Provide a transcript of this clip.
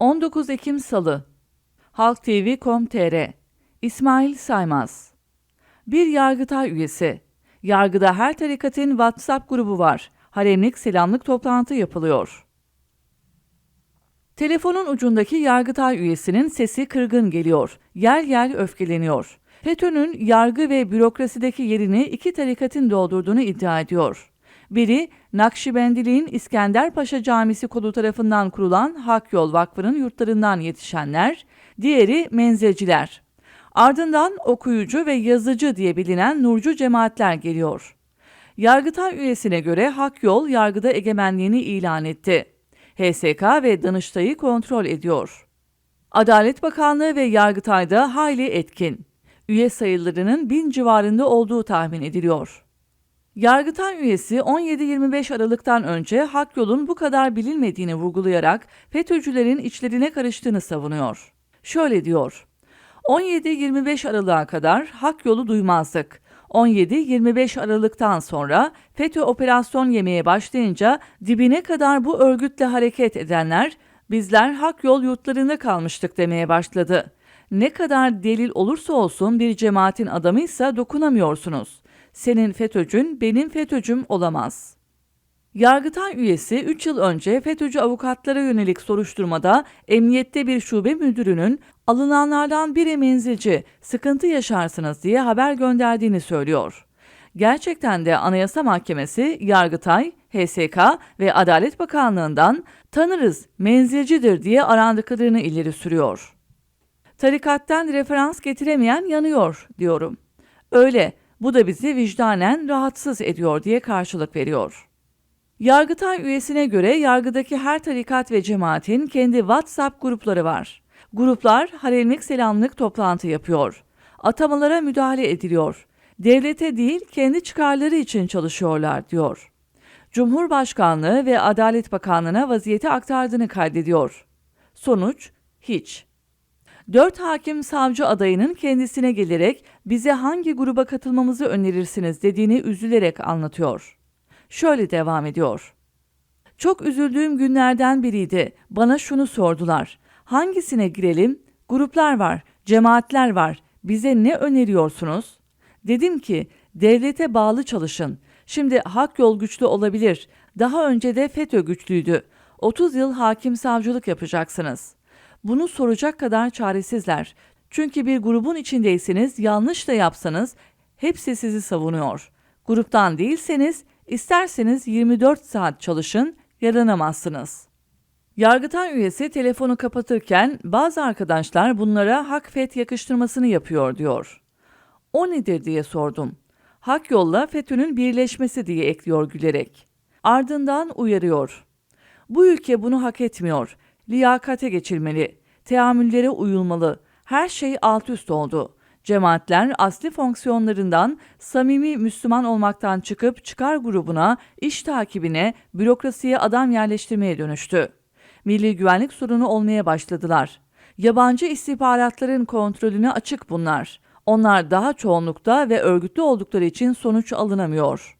19 Ekim Salı Halk TV.com.tr İsmail Saymaz Bir Yargıtay üyesi Yargıda her tarikatın WhatsApp grubu var. Haremlik selamlık toplantı yapılıyor. Telefonun ucundaki Yargıtay üyesinin sesi kırgın geliyor. Yer yer öfkeleniyor. FETÖ'nün yargı ve bürokrasideki yerini iki tarikatın doldurduğunu iddia ediyor. Biri, Nakşibendiliğin İskenderpaşa Camisi kolu tarafından kurulan Hak Yol Vakfı'nın yurtlarından yetişenler, diğeri menzilciler. Ardından okuyucu ve yazıcı diye bilinen nurcu cemaatler geliyor. Yargıtay üyesine göre Hak Yol yargıda egemenliğini ilan etti. HSK ve Danıştay'ı kontrol ediyor. Adalet Bakanlığı ve Yargıtay'da hayli etkin. Üye sayılarının bin civarında olduğu tahmin ediliyor. Yargıtay üyesi 17-25 Aralık'tan önce Hak Yol'un bu kadar bilinmediğini vurgulayarak FETÖ'cülerin içlerine karıştığını savunuyor. Şöyle diyor. 17-25 Aralık'a kadar Hak Yol'u duymazdık. 17-25 Aralık'tan sonra FETÖ operasyon yemeye başlayınca dibine kadar bu örgütle hareket edenler bizler Hak Yol yurtlarında kalmıştık demeye başladı. Ne kadar delil olursa olsun bir cemaatin adamıysa dokunamıyorsunuz. Senin FETÖ'cün benim FETÖ'cüm olamaz. Yargıtay üyesi 3 yıl önce FETÖ'cü avukatlara yönelik soruşturmada emniyette bir şube müdürünün alınanlardan biri menzilci, sıkıntı yaşarsınız diye haber gönderdiğini söylüyor. Gerçekten de Anayasa Mahkemesi, Yargıtay, HSK ve Adalet Bakanlığı'ndan tanırız, menzilcidir diye arandıklarını ileri sürüyor. Tarikattan referans getiremeyen yanıyor diyorum. Öyle, bu da bizi vicdanen rahatsız ediyor diye karşılık veriyor. Yargıtay üyesine göre yargıdaki her tarikat ve cemaatin kendi WhatsApp grupları var. Gruplar haremlik selamlık toplantı yapıyor. Atamalara müdahale ediliyor. Devlete değil kendi çıkarları için çalışıyorlar diyor. Cumhurbaşkanlığı ve Adalet Bakanlığı'na vaziyeti aktardığını kaydediyor. Sonuç hiç. Dört hakim savcı adayının kendisine gelerek bize hangi gruba katılmamızı önerirsiniz dediğini üzülerek anlatıyor. Şöyle devam ediyor. Çok üzüldüğüm günlerden biriydi. Bana şunu sordular. Hangisine girelim? Gruplar var, cemaatler var. Bize ne öneriyorsunuz? Dedim ki devlete bağlı çalışın. Şimdi hak yol güçlü olabilir. Daha önce de FETÖ güçlüydü. 30 yıl hakim savcılık yapacaksınız. Bunu soracak kadar çaresizler. Çünkü bir grubun içindeyseniz yanlış da yapsanız hepsi sizi savunuyor. Gruptan değilseniz isterseniz 24 saat çalışın yaranamazsınız. Yargıtay üyesi telefonu kapatırken bazı arkadaşlar bunlara hak fet yakıştırmasını yapıyor diyor. O nedir diye sordum. Hak yolla FETÖ'nün birleşmesi diye ekliyor gülerek. Ardından uyarıyor. Bu ülke bunu hak etmiyor. Liyakate geçilmeli. Teamüllere uyulmalı. Her şey alt üst oldu. Cemaatler asli fonksiyonlarından samimi Müslüman olmaktan çıkıp çıkar grubuna, iş takibine, bürokrasiye adam yerleştirmeye dönüştü. Milli güvenlik sorunu olmaya başladılar. Yabancı istihbaratların kontrolüne açık bunlar. Onlar daha çoğunlukta ve örgütlü oldukları için sonuç alınamıyor.